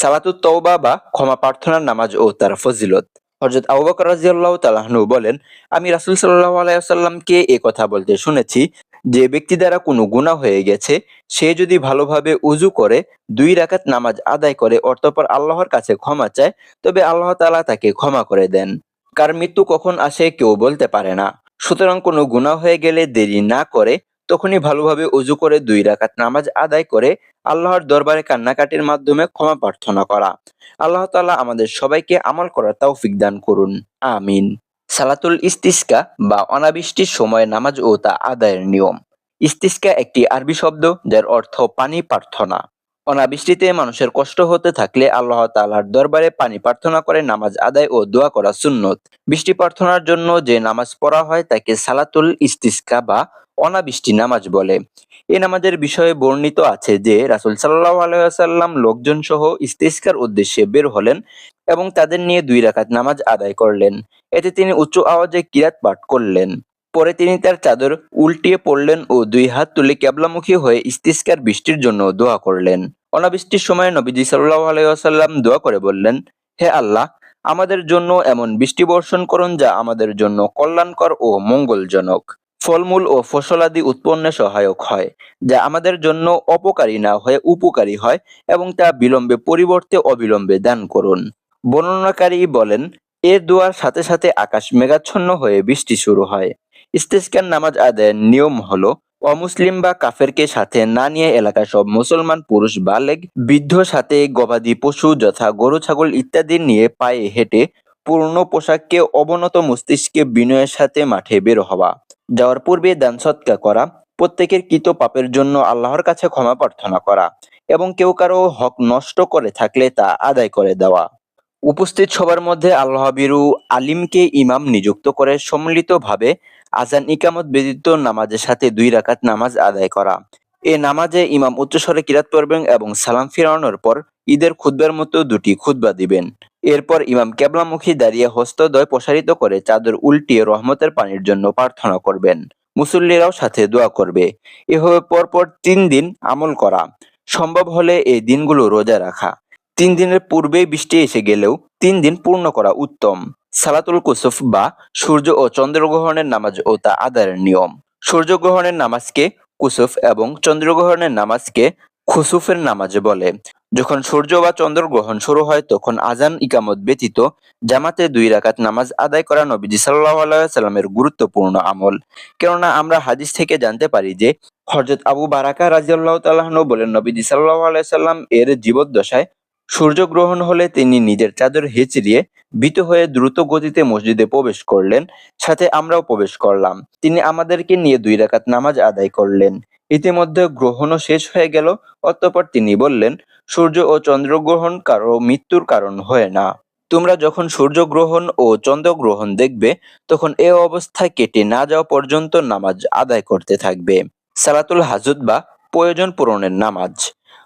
সালাতুত তওবা বা ক্ষমা প্রার্থনার নামাজ ও তার ফজিলত। হযরত আবু রাদিয়াল্লাহু তাআলা বলেন, আমি রাসূল সাল্লাহ আলাইহি ওয়াসাল্লামকে এ কথা বলতে শুনেছি, যে ব্যক্তি দ্বারা কোনো গুনাহ হয়ে গেছে, সে যদি ভালোভাবে উজু করে, দুই রাকাত নামাজ আদায় করে অর্থপর আল্লাহর কাছে ক্ষমা চায়, তবে আল্লাহ তাআলা তাকে ক্ষমা করে দেন। কার মৃত্যু কখন আসে কেউ বলতে পারে না। সুতরাং কোনো গুনাহ হয়ে গেলে দেরি না করে, তখনই ভালোভাবে উজু করে দুই রাকাত নামাজ আদায় করে আল্লাহর দরবারে কান্নাকাটির মাধ্যমে ক্ষমা প্রার্থনা করা। আল্লাহ তাআলা আমাদের সবাইকে আমল করার তৌফিক দান করুন। আমিন। সালাতুল ইস্তিসকা বা অনাবৃষ্টির সময় নামাজ ও তা আদায়ের নিয়ম। ইস্তিসকা একটি আরবি শব্দ যার অর্থ পানি প্রার্থনা। অনাবৃষ্টিতে মানুষের কষ্ট হতে থাকলে আল্লাহ তাআলার দরবারে পানি প্রার্থনা করে নামাজ আদায় ও দোয়া করা সুন্নত। বৃষ্টি প্রার্থনার জন্য যে নামাজ পড়া হয় তাকে সালাতুল ইস্তিসকা বা অনাবৃষ্টি নামাজ বলে। এ নামাজের বিষয়ে বর্ণিত আছে যে, রাসুল সাল্লাহ আলাইহি ওয়াসাল্লাম লোকজন সহ ইস্তিসকার উদ্দেশ্যে বের হলেন এবং তাদের নিয়ে দুই রাকাত নামাজ আদায় করলেন। এতে তিনি উচ্চ আওয়াজে কিরাত পাঠ করলেন। পরে তিনি তার চাদর উল্টিয়ে পড়লেন ও দুই হাত তুলে ক্যাবলামুখী হয়ে ইস্তিসকার বৃষ্টির জন্য দোয়া করলেন। অনাবৃষ্টির সময় নবীজি সাল্লাহ আলাইসাল্লাম দোয়া করে বললেন, হে আল্লাহ, আমাদের জন্য এমন বৃষ্টি বর্ষণ করুন যা আমাদের জন্য কল্যাণকর ও মঙ্গলজনক। ফলমূল ও ফসলাদি উৎপন্নে সহায়ক হয়, যা আমাদের জন্য অপকারী না হয়ে উপকারী হয় এবং তা বিলম্বে পরিবর্তে অবিলম্বে দান করুন। বর্ণনাকারী বলেন এ দোয়ার সাথে সাথে আকাশ মেঘাচ্ছন্ন হয়ে বৃষ্টি শুরু হয়। ইস্তেস্কার নামাজ আদায়ের নিয়ম হলো, অমুসলিম বা কাফেরকে সাথে না নিয়ে এলাকার সব মুসলমান পুরুষ বা বালেগ বৃদ্ধ সাথে গবাদি পশু যথা গরু, ছাগল ইত্যাদি নিয়ে পায়ে হেঁটে পূর্ণ পোশাককে অবনত মস্তিষ্কে বিনয়ের সাথে মাঠে বের হওয়া। যাওয়ার পূর্বে দান সৎকার করা, প্রত্যেকের কৃত পাপের জন্য আল্লাহর কাছে ক্ষমা প্রার্থনা করা এবং কেউ কারও হক নষ্ট করে থাকলে তা আদায় করে দেওয়া। উপস্থিত সবার মধ্যে আল্লাহ বিরু আলিমকে ইমাম নিযুক্ত করে সম্মিলিতভাবে আজান ইকামত ব্যতীত নামাজের সাথে দুই রাকাত নামাজ আদায় করা। এ নামাজে ইমাম উচ্চস্বরে কিরাত পড়বেন এবং সালাম ফিরানোর পর ঈদের খুতবার মতো দুটি খুতবা দিবেন। এরপর ইমাম কেবলামুখী দাঁড়িয়ে হস্তদ্বয় প্রসারিত করে চাদর উল্টিয়ে রহমতের পানির জন্য প্রার্থনা করবেন। মুসল্লিরাও সাথে দোয়া করবে। এভাবে পরপর তিন দিন আমল করা। সম্ভব হলে এই দিনগুলো রোজা রাখা। তিন দিনের পূর্বেই বৃষ্টি এসে গেলেও তিন দিন পূর্ণ করা উত্তম। সালাতুল কুসুফ বা সূর্য ও চন্দ্রগ্রহণের নামাজ ও তা আদায়ের নিয়ম। সূর্যগ্রহণের নামাজকে কুসুফ এবং চন্দ্রগ্রহণের নামাজকে খুসুফের নামাজ বলে, যখন সূর্য বা চন্দ্রগ্রহণ শুরু হয়, তখন আজান ইকামত ব্যতীত জামাতে দুই রাকাত নামাজ আদায় করা নবীজি আলাইহি সাল্লামের গুরুত্বপূর্ণ আমল। কেননা আমরা হাদিস থেকে জানতে পারি যে, হযরত আবু বারাকা রাদিয়াল্লাহু তাআলা আনহু বলেন, নবীজি সাল্লাহ আলাইহি সাল্লাম এর জীবদ্দশায় সূর্যগ্রহণ হলে তিনি নিজের চাদর হেঁচড়িয়ে ভীত হয়ে দ্রুত গতিতে মসজিদে প্রবেশ করলেন। সাথে আমরাও প্রবেশ করলাম। তিনি আমাদেরকে নিয়ে দুই রাকাত নামাজ আদায় করলেন। ইতিমধ্যে গ্রহণও শেষ হয়ে গেল, অতঃপর তিনি বললেন, সূর্য ও চন্দ্রগ্রহণ কারও মৃত্যুর কারণ হয় না। তোমরা যখন সূর্যগ্রহণ ও চন্দ্রগ্রহণ দেখবে, তখন এ অবস্থায় কেটে না যাওয়া পর্যন্ত নামাজ আদায় করতে থাকবে। সালাতুল হাজুদ বা প্রয়োজন পূরণের নামাজ।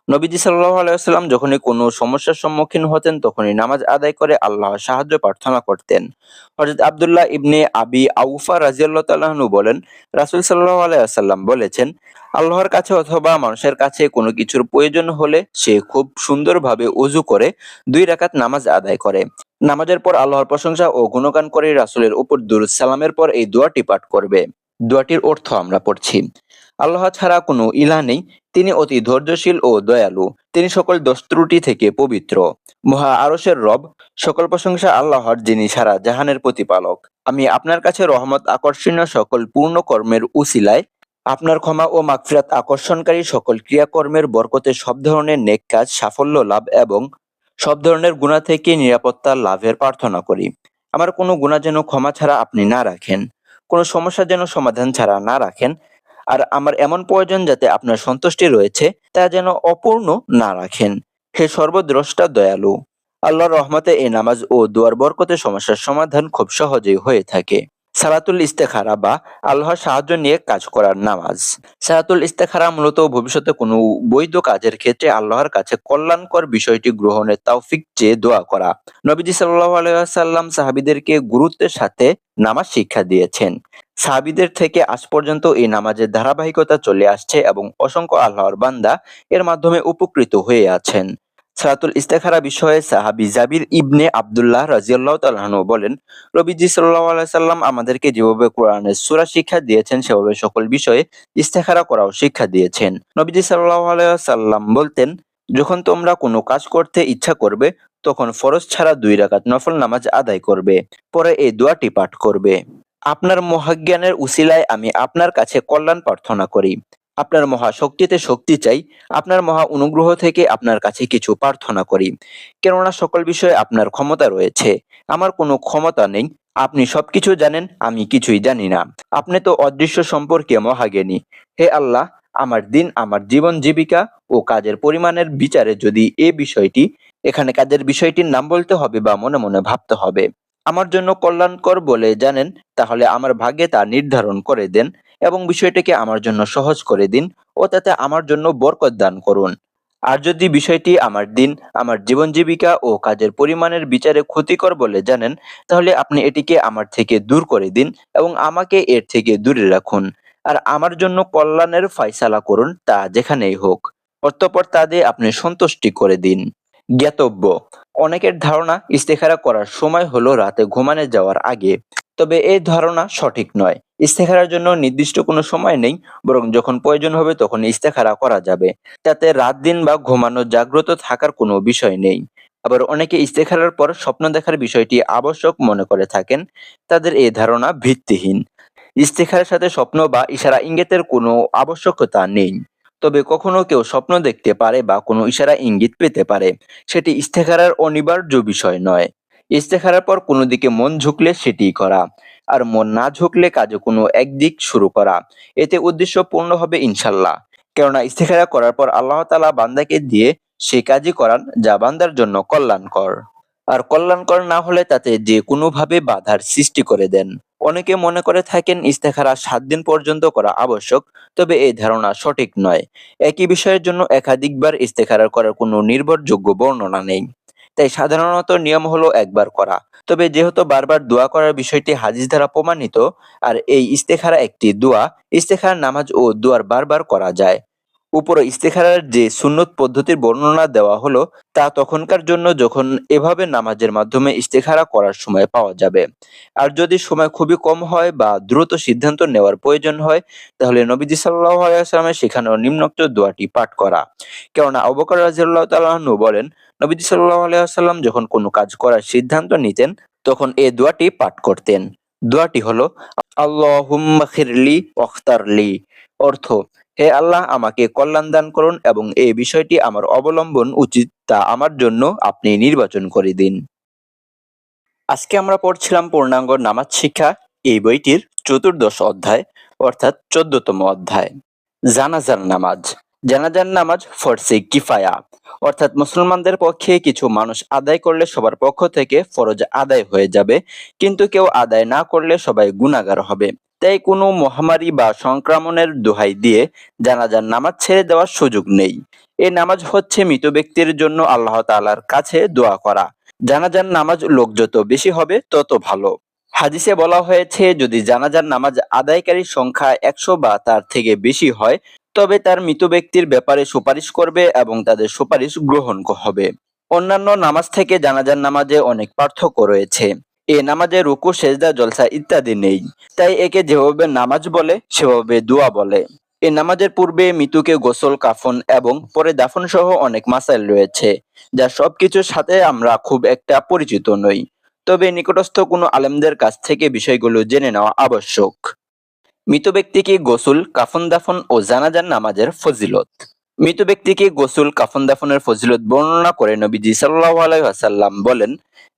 নবীজি সাল্লাহ আলাইহি ওয়াসাল্লাম যখনই কোনো সমস্যার সম্মুখীন হতেন, তখনই নামাজ আদায় করে আল্লাহর সাহায্য প্রার্থনা করতেন। হযরত আব্দুল্লাহ ইবনে আবি আউফা রাদিয়াল্লাহু তাআলা আনহু বলেন, রাসূল সাল্লাহ আলাইসাল্লাম বলেছেন, আল্লাহর কাছে অথবা মানুষের কাছে কোনো কিছুর প্রয়োজন হলে সে খুব সুন্দরভাবে ওযু করে দুই রাকাত নামাজ আদায় করে। নামাজের পর আল্লাহর প্রশংসা ও গুণগান করে রাসুলের উপর দুরূদ সালামের পর এই দোয়াটি পাঠ করবে। দোয়াটির অর্থ আমরা পড়ছি। আল্লাহ ছাড়া কোনো ইলাহ নেই, তিনি অতি ধৈর্যশীল ও দয়ালু। তিনি সকল দোষ ত্রুটি থেকে পবিত্র। মহা আরশের রব, সকল প্রশংসা আল্লাহর, যিনি সারা জাহানের প্রতিপালক। আমি আপনার কাছে রহমত আকর্ষণীয় সকল পূর্ণ কর্মের উসিলায়, আপনার ক্ষমা ও মাগফিরাত আকর্ষণকারী সকল ক্রিয়াকর্মের বরকতে সব ধরনের নেক কাজ, সাফল্য লাভ এবং সব ধরনের গুণা থেকে নিরাপত্তা লাভের প্রার্থনা করি। আমার কোনো গুণা যেন ক্ষমা ছাড়া আপনি না রাখেন। কোনো সমস্যা যেন সমাধান ছাড়া না রাখেন। আর আমার এমন প্রয়োজন যাতে আপনার সন্তুষ্টি রয়েছে, তা যেন অপূর্ণ না রাখেন। হে সর্বদ্রষ্টা দয়ালু, আল্লাহর রহমতে এই নামাজ ও দুয়ার বরকতে সমস্যার সমাধান খুব সহজেই হয়ে থাকে। সালাতুল ইস্তেখারা বা আল্লাহর সাহায্য নিয়ে কাজ করার নামাজ। সালাতুল ইস্তেখারা মূলত ভবিষ্যতে কোনো বৈধ কাজের ক্ষেত্রে আল্লাহর কাছে কল্যাণকর বিষয়টি গ্রহণের তৌফিক চেয়ে দোয়া করা। নবীজি সাল্লাহ আলাইহি ওয়াসাল্লাম সাহাবীদেরকে গুরুত্বের সাথে নামাজ শিক্ষা দিয়েছেন। সাহাবিদের থেকে আজ পর্যন্ত এই নামাজের ধারাবাহিকতা চলে আসছে এবং অসংখ্য আল্লাহর বান্দা এর মাধ্যমে উপকৃত হয়ে আছেন। সালাতুল ইস্তেখারা বিষয়ে সাহাবী জাবির ইবনে আবদুল্লাহ রাজিয়াল্লাহু তাআলা আনহু বলেন নবীজি সাল্লাহ সাল্লাম আমাদেরকে যেভাবে কোরআনের সূরা শিক্ষা দিয়েছেন, সেভাবে সকল বিষয়ে ইস্তেখারা করাও শিক্ষা দিয়েছেন। নবীজি সাল্লাহ সাল্লাম বলতেন, যখন তোমরা কোনো কাজ করতে ইচ্ছা করবে, তখন ফরজ ছাড়া দুই রাকাত নফল নামাজ আদায় করবে, পরে এই দোয়াটি পাঠ করবে। আপনার মহাজ্ঞানের উসিলায় আমি আপনার কাছে কল্যাণ প্রার্থনা করি। আপনার মহা শক্তিতে শক্তি চাই, আপনার মহা অনুগ্রহ থেকে আপনার কাছে কিছু প্রার্থনা করি। কেননা সকল বিষয়ে আপনার ক্ষমতা রয়েছে, আমার কোনো ক্ষমতা নেই, আপনি সবকিছু জানেন, আমি কিছুই জানি না। আপনি তো অদৃশ্য সম্পর্কে মহাজ্ঞানী। হে আল্লাহ, আমার দিন, আমার জীবন জীবিকা ও কাজের পরিমাণের বিচারে যদি এ বিষয়টি, এখানে কাজের বিষয়টির নাম বলতে হবে বা মনে মনে ভাবতে হবে, আমার জন্য কল্যাণকর বলে জানেন, তাহলে আমার ভাগ্যে তা নির্ধারণ করে দেন। এবং বিষয়টিকে আমার জন্য সহজ করে দিন ও তাতে আমার জন্য বরকত দান করুন। আর যদি বিষয়টি আমার দিন, আমার জীবন জীবিকা ও কাজের পরিমাণের বিচারে ক্ষতিকর বলে জানেন, তাহলে আপনি এটিকে আমার থেকে দূর করে দিন এবং আমাকে এর থেকে দূরে রাখুন। আর আমার জন্য কল্যাণের ফয়সালা করুন তা যেখানেই হোক। অতঃপর তাদের আপনি সন্তুষ্টি করে দিন। জ্ঞাতব্য। অনেকের ধারণা, ইস্তেখারা করার সময় হলো রাতে ঘুমানো যাওয়ার আগে। তবে এই ধারণা সঠিক নয়। ইস্তেখারার জন্য নির্দিষ্ট কোনো সময় নেই, বরং যখন প্রয়োজন হবে তখন ইস্তেখারা করা যাবে। তাতে রাত দিন বা ঘুমানো জাগ্রত থাকার কোনো বিষয় নেই। আবার অনেকে ইস্তেখারার পর স্বপ্ন দেখার বিষয়টি আবশ্যক মনে করে থাকেন, তাদের এই ধারণা ভিত্তিহীন। ইস্তেখারের সাথে স্বপ্ন বা ইশারা ইঙ্গিতের কোনো আবশ্যকতা নেই। তবে কখনো কেউ স্বপ্ন দেখতে পারে বা কোনো ইশারা ইঙ্গিত পেতে পারে। সেটি ইস্তেখারার অনিবার্য বিষয় নয়। ইস্তেখারার পর কোনো দিকে মন ঝুঁকলে সেটিই করা, আর মন না ঝুঁকলে কাজে কোনো একদিক শুরু করা। এতে উদ্দেশ্য পূর্ণ হবে ইনশাল্লাহ। কেননা ইস্তেখারা করার পর আল্লাহ তালা বান্দাকে দিয়ে সে কাজই করান যা বান্দার জন্য কল্যাণকর। আর কল্যাণকর না হলে তাতে যে কোনোভাবে বাধার সৃষ্টি করে দেন। অনেকে মনে করে থাকেন ইস্তেখারা সাত দিন পর্যন্ত করা আবশ্যক, তবে এই ধারণা সঠিক নয়। একই বিষয়ের জন্য একাধিকবার ইস্তেখারা করার কোনো নির্ভরযোগ্য বর্ণনা নেই। তাই সাধারণত নিয়ম হলো একবার করা। তবে যেহেতু বারবার দোয়া করার বিষয়টি হাদিস দ্বারা প্রমাণিত, আর এই ইস্তেখারা একটি দোয়া ইস্তেখার নামাজ ও দোয়ার বারবার করা যায়। উপরে ইস্তেখারার যে সুন্নত পদ্ধতির বর্ণনা দেওয়া হলো, তা তখনকার জন্য যখন এভাবে নামাজের মাধ্যমে ইস্তেখারা করার সময় পাওয়া যাবে। আর যদি সময় খুবই কম হয় বা দ্রুত সিদ্ধান্ত নেওয়ার প্রয়োজন হয়, তাহলে নবীজি সাল্লাহ আলাইসালামের শেখানো নিম্নোক্ত দোয়াটি পাঠ করা। কেননা অবকর রাজিয়াল্লাহ তালাহনু বলেন নবীজি সাল্লাহ আলাইসাল্লাম যখন কোনো কাজ করার সিদ্ধান্ত নিতেন, তখন এ দোয়াটি পাঠ করতেন। দোয়াটি হলো, আল্লাহুম্মা খিরলি ওখতারলি অর্থ, হে আল্লাহ, আমাকে কল্যাণ দান করুন এবং এই বিষয়টি আমার অবলম্বন উচিত তা আমার জন্য আপনি নির্বাচন করে দিন। আজকে আমরা পড়ছিলাম পূর্ণাঙ্গ নামাজ শিক্ষা, এই বইটির চতুর্দশ অধ্যায়, অর্থাৎ চোদ্দতম অধ্যায়, জানাজার নামাজ। জানাজার নামাজ ফরসে কিফায়া। অর্থাৎ মুসলমানদের পক্ষে কিছু মানুষ আদায় করলে সবার পক্ষ থেকে ফরজ আদায় হয়ে যাবে, কিন্তু কেউ আদায় না করলে সবাই গুণাগার হবে। তাই কোনো মহামারী বা সংক্রমণের দোহাই দিয়ে জানাজার নামাজ ছেড়ে দেওয়ার সুযোগ নেই। এ নামাজ হচ্ছে মৃত ব্যক্তির জন্য আল্লাহ তাআলার কাছে দোয়া করা। জানাজার নামাজ লোক যত বেশি হবে, তত ভালো। হাদিসে বলা হয়েছে, যদি জানাজার নামাজ আদায়কারীর সংখ্যা একশো বা তার থেকে বেশি হয় তবে তার মৃত ব্যক্তির ব্যাপারে সুপারিশ করবে এবং তাদের সুপারিশ গ্রহণ হবে। অন্যান্য নামাজ থেকে জানাজার নামাজে অনেক পার্থক্য রয়েছে। এ নামাজে রুকু, সেজদা, জলসা ইত্যাদি নেই। তাই একে যেভাবে নামাজ বলে, সেভাবে দোয়া বলে। এ নামাজের পূর্বে মৃত্যুকে গোসল, কাফন এবং পরে দাফন সহ অনেক মাসাইল রয়েছে, যা সবকিছুর সাথে আমরা খুব একটা পরিচিত নই। তবে নিকটস্থ কোনো আলেমদের কাছ থেকে বিষয়গুলো জেনে নেওয়া আবশ্যক। মৃত ব্যক্তিকে গোসল, কাফন দাফন ও জানাজার নামাজের ফজিলত। মৃত ব্যক্তিকে গোসল, কাফন দাফনের ফজিলত বর্ণনা করে নবীজি সাল্লাহ আলাইসাল্লাম বলেন,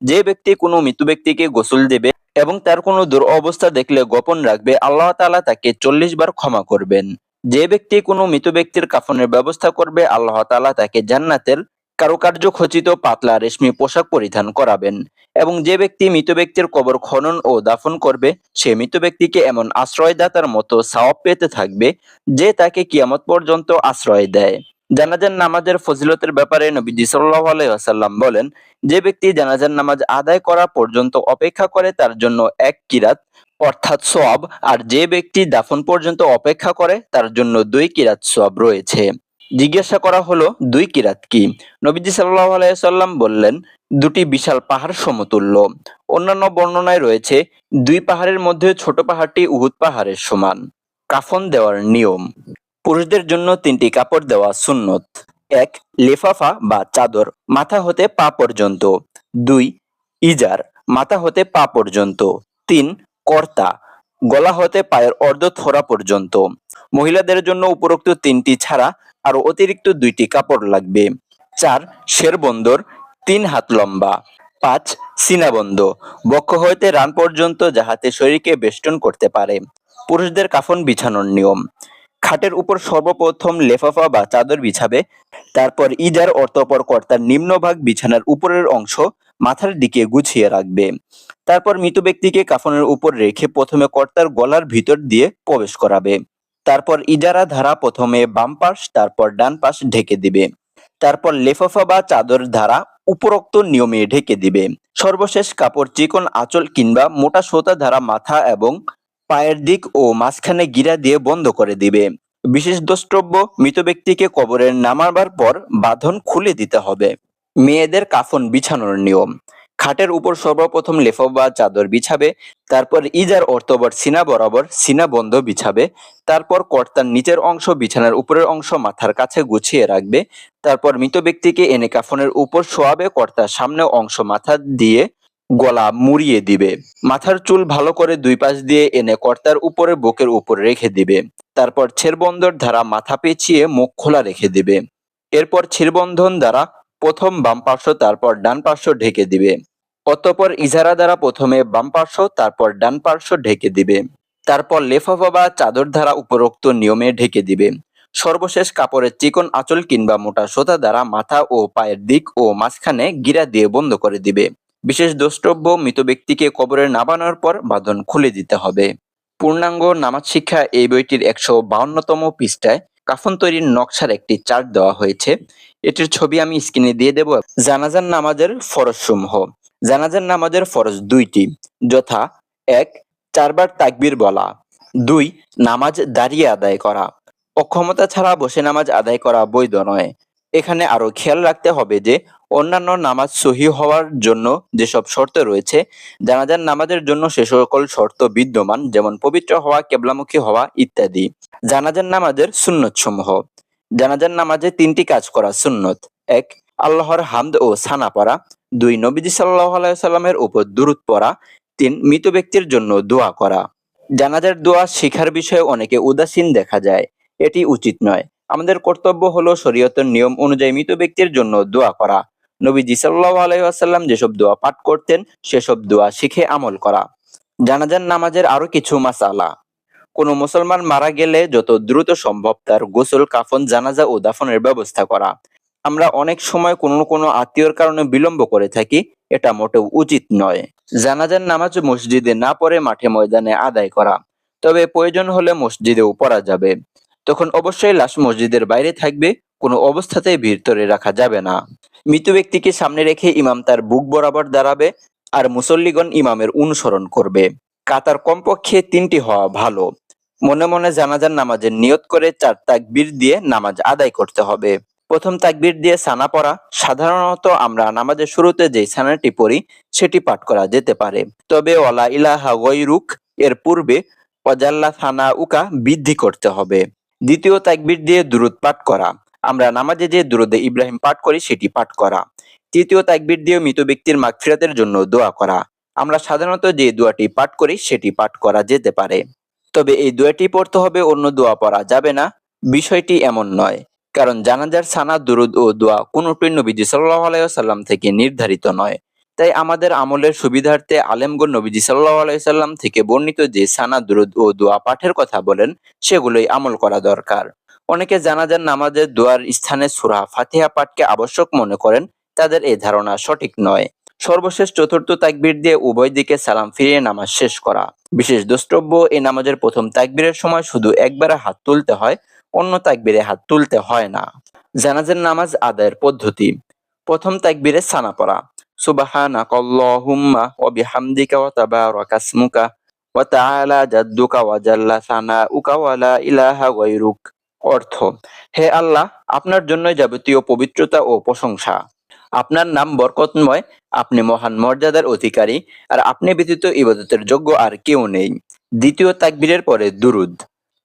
যে ব্যক্তি কোনো মৃত ব্যক্তিকে গোসল দেবে এবং তার কোনো দুরবস্থা দেখলে গোপন রাখবে, আল্লাহ তাআলা তাকে চল্লিশ বার ক্ষমা করবেন। যে ব্যক্তি কোনো মৃত ব্যক্তির কাফনের ব্যবস্থা করবে, আল্লাহ তাআলা তাকে জান্নাতের কারুকার্য খচিত পাতলা রেশমি পোশাক পরিধান করাবেন এবং যে ব্যক্তি মৃত ব্যক্তির কবর খনন ও দাফন করবে, সে মৃত ব্যক্তিকে এমন আশ্রয়দাতার মতো সাওয়াব পেতে থাকবে, যে তাকে কিয়ামত পর্যন্ত আশ্রয় দেয়। জানাজার নামাজের ফজিলতের ব্যাপারে নবীজি সাল্লাল্লাহু আলাইহি ওয়াসাল্লাম বলেন, যে ব্যক্তি জানাজার নামাজ আদায় করা পর্যন্ত অপেক্ষা করে তার জন্য এক কিরাত, অর্থাৎ সওয়াব, আর যে ব্যক্তি দাফন পর্যন্ত অপেক্ষা করে তার জন্য দুই কিরাত সওয়াব রয়েছে। জিজ্ঞাসা করা হলো দুই কিরাত কি? নবীজি সাল্লাহ আলাইসাল্লাম বললেন, দুটি বিশাল পাহাড় সমতুল্য। অন্যান্য বর্ণনায় রয়েছে, দুই পাহাড়ের মধ্যে ছোট পাহাড়টি উহুদ পাহাড়ের সমান। কাফন দেওয়ার নিয়ম। পুরুষদের জন্য তিনটি কাপড় দেওয়া সুন্নত। এক, লেফাফা বা চাদর, মাথা হতে পা পর্যন্ত। দুই, ইজার, মাথা হতে পা পর্যন্ত। তিন, কর্তা, গলা হতে পায়ের অর্ধ থোড়া পর্যন্ত। মহিলাদের জন্য উপরোক্ত তিনটি ছাড়া আরও অতিরিক্ত দুইটি কাপড় লাগবে। চার শেরবন্দর তিন হাত লম্বা। পাঁচ সিনাবন্ধ বক্ষ হইতে রান পর্যন্ত যাহাতে শরীরকে বেষ্টন করতে পারে। পুরুষদের কাফন বিছানোর নিয়ম। খাটের উপর সর্বপ্রথম লেফাফা বা চাদর বিছাবে। তারপর ইজার অর্থপর কর্তার নিম্নভাগ বিছানার উপরের অংশ মাথার দিকে গুছিয়ে রাখবে। তারপর মৃত ব্যক্তিকে কাফনের উপর রেখে প্রথমে কর্তার গলার ভিতর দিয়ে প্রবেশ করাবে। তারপর ইজারা ধারা প্রথমে বাম পাশ, তারপর ডান পাশ ঢেকে দিবে। তারপর লেফাফা বা চাদর ধারা উপরোক্ত নিয়মে ঢেকে দিবে। সর্বশেষ কাপড় চিকন আঁচল কিংবা মোটা সোতা ধারা মাথা এবং পায়ের দিক ও মাঝখানে গিরা দিয়ে বন্ধ করে দিবে। বিশেষ দ্রষ্টব্য, মৃত ব্যক্তিকে কবরের নামাবার পর বাঁধন খুলে দিতে হবে। মেয়েদের কাফন বিছানোর নিয়ম। খাটের উপর সর্বপ্রথম লেফা বা চাদর বিছাবে, তারপর ইজার অর্থবর সিনা বরাবর সিনা বন্ধ বিছাবে, তারপর কর্তার নিচের অংশ বিছানার উপরের অংশ মাথার কাছে গুছিয়ে রাখবে, তারপর মৃত ব্যক্তিকে এনে কাফনের উপর শোয়াবে, কর্তার সামনে অংশ মাথা দিয়ে গলা মুড়িয়ে দিবে। মাথার চুল ভালো করে দুই পাশ দিয়ে এনে কর্তার উপরে বুকের উপর রেখে দিবে। তারপর ছেরবন্দর দ্বারা মাথা পেঁচিয়ে মুখ খোলা রেখে দিবে। এরপর ছিরবন্ধন দ্বারা প্রথম বাম পার্শ্ব, তারপর ডান পার্শ্ব ঢেকে দিবে। অতঃপর ইজারা দ্বারা প্রথমে বাম পার্শ্ব, তারপর ডান পার্শ্ব ঢেকে দিবে। তারপর লেফাফা বা চাদর দ্বারা উপরোক্ত নিয়মে ঢেকে দিবে। সর্বশেষ কাপড়ের চিকন আঁচল কিংবা মোটা সোতা দ্বারা মাথা ও পায়ের দিক ও মাঝখানে গিরা দিয়ে বন্ধ করে দিবে। বিশেষ দ্রষ্টব্য, মৃত ব্যক্তিকে কবরে নামানোর পর বাঁধন খুলে দিতে হবে। পূর্ণাঙ্গ নামাজ শিক্ষা এই বইটির একশো বাউন্নতম পৃষ্ঠায় কাফন তৈরির নকশার একটি চার্ট দেওয়া হয়েছে। এটির ছবি আমি স্ক্রিনে দিয়ে দেব। জানাজার নামাজের ফরজ সমূহ জানাজার নামাজের ফরজ দুইটি। যথা, এক, চারবার তাকবির বলা। দুই, নামাজ দাঁড়িয়ে আদায় করা। অক্ষমতা ছাড়া বসে নামাজ আদায় করা বৈধ নয়। এখানে আরও খেয়াল রাখতে হবে যে, অন্যান্য নামাজ সহি হওয়ার জন্য যেসব শর্ত রয়েছে, জানাজার নামাজের জন্য সে সকল শর্ত বিদ্যমান, যেমন পবিত্র হওয়া, কেবলামুখী হওয়া ইত্যাদি। জানাজার নামাজের সুন্নত সমূহ জানাজার নামাজে তিনটি কাজ করা সুন্নত। এক, আল্লাহর হামদ ও সানা পড়া। দুই নবীজি সাল্লাহ আলাইসাল্লামের উপর দুরুদ পড়া, তিন মৃত ব্যক্তির জন্য দোয়া করা। জানাজার দোয়া শিখার বিষয়ে অনেকে উদাসীন দেখা যায়, এটি উচিত নয়। আমাদের কর্তব্য হলো শরীয়তের নিয়ম অনুযায়ী মৃত ব্যক্তির জন্য দোয়া করা। নবীজি সাল্লাহ আলাইসাল্লাম যেসব দোয়া পাঠ করতেন, সেসব দোয়া শিখে আমল করা। জানাজার নামাজের আরও কিছু মাসালা। কোনো মুসলমান মারা গেলে যত দ্রুত সম্ভব তার গোসল, কাফন, জানাজা ও দাফনের ব্যবস্থা করা। আমরা অনেক সময় কোনো কোনো আত্মীয়র কারণে বিলম্ব করে থাকি, এটা মোটেও উচিত নয়। জানাজার নামাজ মসজিদে না পড়ে মাঠে ময়দানে আদায় করা, তবে প্রয়োজন হলে মসজিদেও পড়া যাবে। তখন অবশ্যই লাশ মসজিদের বাইরে থাকবে, কোনো অবস্থাতেই ভিতরে রাখা যাবে না। মৃত ব্যক্তিকে সামনে রেখে ইমাম তার বুক বরাবর দাঁড়াবে আর মুসল্লিগণ ইমামের অনুসরণ করবে। কাতার কমপক্ষে তিনটি হওয়া ভালো। মনে মনে জানাজার নামাজের নিয়ত করে চার তাকবীর দিয়ে নামাজ আদায় করতে হবে। প্রথম তাকবির দিয়ে সানা পড়া। সাধারণত আমরা নামাজের শুরুতে যে সানাটি পড়ি, সেটি পাঠ করা যেতে পারে। তবে ওলা ইলাহা গৈরুক এর পূর্বে অজাল্লা থানা উকা বৃদ্ধি করতে হবে। দ্বিতীয় তাকবির দিয়ে দুরুদ পাঠ করা। আমরা নামাজে যে দুরুদে ইব্রাহিম পাঠ করি, সেটি পাঠ করা। তৃতীয় তাকবির দিয়ে মৃত ব্যক্তির মাগফিরাতের জন্য দোয়া করা। আমরা সাধারণত যে দোয়াটি পাঠ করি, সেটি পাঠ করা যেতে পারে। তবে এই দোয়াটি পড়তে হবে, অন্য দোয়া পড়া যাবে না। বিষয়টি এমন নয়। কারণ জানাজার সানা, দুরুদ ও দোয়া কোনটি নবীজি সাল্লাহ আলাইসাল্লাম থেকে নির্ধারিত নয়। তাই আমাদের আমলের সুবিধার্থে আলেমগণ নবীজি সাল্লাহ আলাইসাল্লাম থেকে বর্ণিত যে সানা, দুরুদ ও দোয়া পাঠের কথা বলেন, সেগুলোই আমল করা দরকার। অনেকে জানাজার নামাজের দোয়ার স্থানে সুরা ফাতিহা পাঠকে আবশ্যক মনে করেন, তাদের এই ধারণা সঠিক নয়। সর্বশেষ চতুর্থ তাকবির দিয়ে উভয় দিকে সালাম ফিরিয়ে নামাজ শেষ করা। বিশেষ দ্রষ্টব্য এই নামাজের প্রথম তাকবীরের সময় শুধু একবারে হাত তুলতে হয় অন্য তাকবীরে হাত তুলতে হয় না। জানাজের নামাজ আদায়ের পদ্ধতি। প্রথম তাকবীরে সানা পড়া। সুবহানাকা আল্লাহুম্মা ওয়া বিহামদিকা ওয়া তাবারাকা ইসমুকা ওয়া তাআলা জাদ্দুকা ওয়া জাল্লা সানাউকা ওয়া ইলাহা গায়রুক। অর্থ, হে আল্লাহ, আপনার জন্যই যাবতীয় পবিত্রতা ও প্রশংসা। আপনার নাম বরকতময়, আপনি মহান মর্যাদার অধিকারী, আর আপনি ব্যতীত ইবাদতের যোগ্য আর কেউ নেই। দ্বিতীয় তাকবীরের পরে দুরুদ।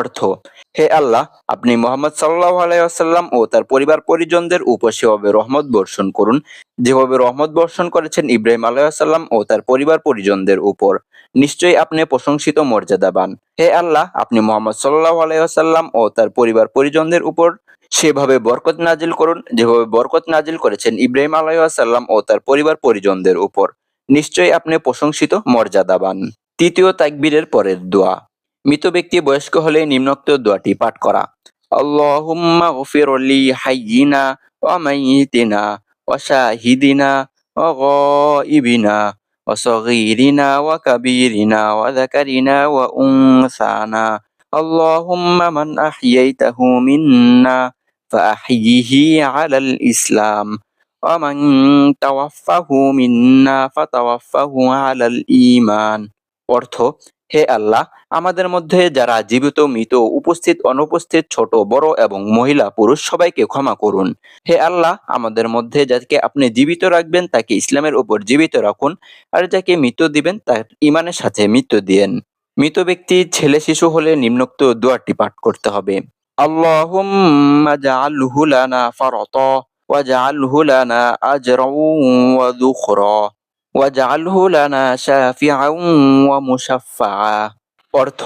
অর্থ। হে আল্লাহ, আপনি মোহাম্মদ সাল্লাহ আলাইসাল্লাম ও তার পরিবার পরিজনদের উপর সেভাবে রহমত বর্ষণ করুন, যেভাবে রহমত বর্ষণ করেছেন ইব্রাহিম আলাইসাল্লাম ও তার পরিবার পরিজনদের উপর। নিশ্চয়ই আপনি প্রশংসিত মর্যাদাবান। হে আল্লাহ, আপনি মোহাম্মদ সাল্লাহ আলাইসাল্লাম ও তার পরিবার পরিজনদের উপর সেভাবে বরকত নাজিল করুন, যেভাবে বরকত নাজিল করেছেন ইব্রাহিম আলাইসাল্লাম ও তার পরিবার পরিজনদের উপর। নিশ্চয়ই আপনি প্রশংসিত মর্যাদাবান। তৃতীয় তাকবীরের পরের দোয়া। মৃত ব্যক্তি বয়স্ক হলে নিম্নোক্ত দোয়াটি পাঠ করা আল্লাহুম্মা গফির লি হাইয়িনা ওয়া মাইয়িতিনা ওয়া শাহিদিনা ওয়া গাইবিনা ওয়া সগীরিনা ওয়া কাবীরিনা ওয়া যাকারিনা ওয়া উনসানা আল্লাহুম্মা মান আহইয়াইতাহু মিন্না فأحيه على الإسلام ومن توفه منا فتوفه على الإيمان অর্থ হে আল্লাহ আমাদের মধ্যে যারা জীবিত মৃত উপস্থিত অনুপস্থিত ছোট বড় এবং মহিলা পুরুষ সবাইকে ক্ষমা করুন হে আল্লাহ আমাদের মধ্যে যাকে আপনি জীবিত রাখবেন তাকে ইসলামের উপর জীবিত রাখুন আর যাকে মৃত্যু দিবেন তার ইমানের সাথে মৃত্যু দিয়েন মৃত ব্যক্তি ছেলে শিশু হলে নিম্নোক্ত দোয়াটি পাঠ করতে হবে اللهم اجعله لنا فرطا واجعله لنا أجرا وذخرا واجعله لنا شافعا ومشفعا অর্থ।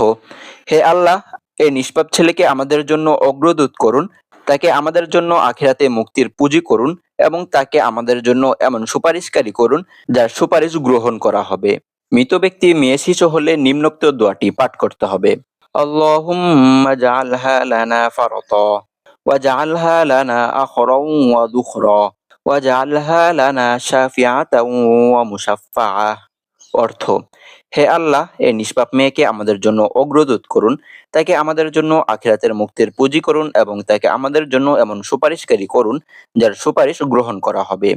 হে আল্লাহ এই নিষ্পাপ ছেলেকে আমাদের জন্য অগ্রদূত করুন, তাকে আমাদের জন্য আখিরাতে মুক্তির পুঁজি করুন এবং তাকে আমাদের জন্য এমন সুপারিশকারী করুন যার সুপারিশ গ্রহণ করা হবে। মৃত ব্যক্তি মেয়ে শিশু হলে নিম্নোক্ত দোয়াটি পাঠ করতে হবে। আল্লাহুম্মা অর্থ। হে আল্লাহ, এই নিষ্পাপ মেয়েকে আমাদের জন্য অগ্রদূত করুন, তাকে আমাদের জন্য আখিরাতের মুক্তির পুঁজি করুন এবং তাকে আমাদের জন্য এমন সুপারিশকারী করুন, যার সুপারিশ গ্রহণ করা হবে।